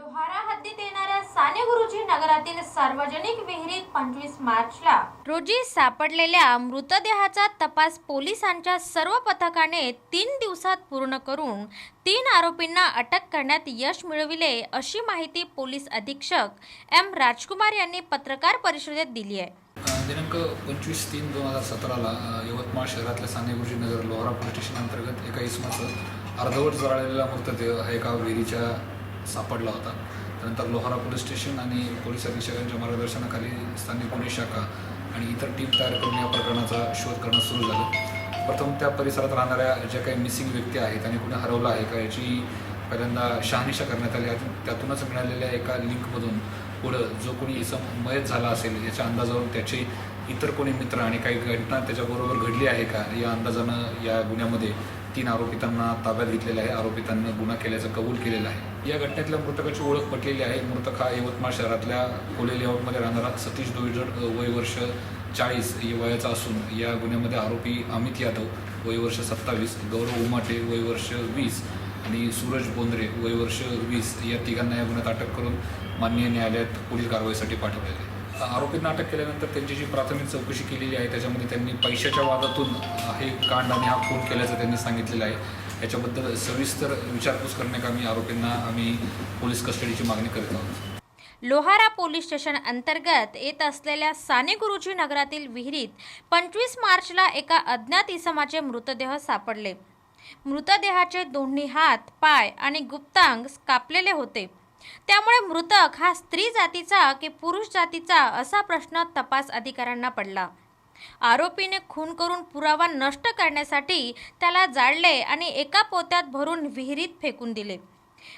लोहारा हद्दीत येणाऱ्या साने गुरुजी नगरातील सार्वजनिक विहिरीत पंचवीस मार्चला रोजी सापडलेल्या मृतदेहाचा तपास पोलिसांच्या सर्व पथकाने तीन दिवसात पूर्ण करून तीन आरोपींना अटक करण्यात यश मिळविले अशी माहिती पोलीस अधीक्षक एम राजकुमार यांनी पत्रकार परिषदेत दिली आहे. दिनांक पंचवीस तीन दोन हजार सतराला यवतमाळ शहरातल्या साने गुरुजी नगर लोहारा पोलीस स्टेशन अंतर्गत एका इसमाचं अर्धवट जळालेला मृतदेह हा एका विहिरीच्या सापडला होता. त्यानंतर लोहारा पोलीस स्टेशन आणि पोलीस अधीक्षकांच्या मार्गदर्शनाखाली स्थानिक गुन्हे शाखा आणि इतर टीम तयार करून या प्रकरणाचा शोध करणं सुरू झालं. प्रथम त्या परिसरात राहणाऱ्या ज्या काही मिसिंग व्यक्ती आहेत आणि कुणी हरवलं आहे का याची पहिल्यांदा शहानिशा करण्यात आली. त्यातूनच मिळालेल्या एका लिंकमधून पुढं जो कोणी इसम मयत झाला असेल याच्या अंदाजावरून त्याचे इतर कोणी मित्र आणि काही घटना त्याच्याबरोबर घडली आहे का या अंदाजानं या गुन्ह्यामध्ये तीन आरोपितांना ताब्यात घेतलेलं आहे. आरोपितांनी गुन्हा केल्याचं कबूल केलेलं आहे. या घटनेतल्या मृतकाची ओळख पटलेली आहे. मृतक हा यवतमाळ शहरातल्या कोले लेआउटमध्ये राहणारा सतीश दोईजड वय वर्ष चाळीस वयाचा असून या गुन्ह्यामध्ये आरोपी अमित यादव वय वर्ष सत्तावीस गौरव उमाटे वय वर्ष वीस आणि सूरज बोंद्रे वय वर्ष वीस या तिघांना या गुन्ह्यात अटक करून माननीय न्यायालयात पुढील कारवाईसाठी पाठवलेले आहे. आरोपींना अटक केल्यानंतर त्यांची जी प्राथमिक चौकशी केलेली आहे त्याच्यामध्ये त्यांनी पैशाच्या वादातून हे कांड आणि हा खून केल्याचं त्यांनी सांगितलेलं आहे. याच्याबद्दल सविस्तर विचारपूस करण्याकामी आरोपींना आम्ही पोलीस कस्टडीची मागणी करीत आहोत. लोहारा पोलीस स्टेशन अंतर्गत येत असलेल्या साने गुरुजी नगरातील विहिरीत पंचवीस मार्चला एका अज्ञात इसमाचे मृतदेह सापडले. मृतदेहाचे दोन्ही हात पाय आणि गुप्तांग कापलेले होते. त्यामुळे मृतक हा स्त्री जातीचा की पुरुष जातीचा असा प्रश्न तपास अधिकाऱ्यांना पडला. आरोपीने खून करून पुरावा नष्ट करण्यासाठी त्याला जाळले आणि एका पोत्यात भरून विहिरीत फेकून दिले.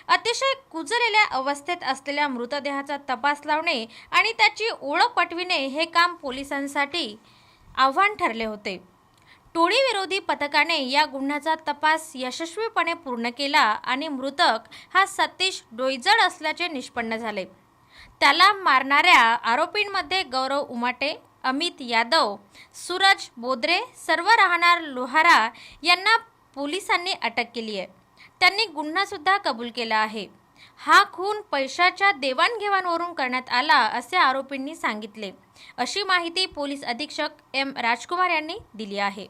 अतिशय कुजलेल्या अवस्थेत असलेल्या मृतदेहाचा तपास लावणे आणि त्याची ओळख पटविणे हे काम पोलिसांसाठी आव्हान ठरले होते. टोळी विरोधी पथकाने या गुन्ह्याचा तपास यशस्वीपणे पूर्ण केला आणि मृतक हा सतीश डोईजड असल्याचे निष्पन्न झाले. त्याला मारणाऱ्या आरोपींमध्ये गौरव उमाटे अमित यादव सूरज बोद्रे सर्व राहणार लोहारा यांना पोलिसांनी अटक केली आहे. त्यांनी गुन्हासुद्धा कबूल केला आहे. हा खून पैशाच्या देवाणघेवाणवरून करण्यात आला असे आरोपींनी सांगितले. अशी माहिती पोलीस अधीक्षक एम राजकुमार यांनी दिली आहे.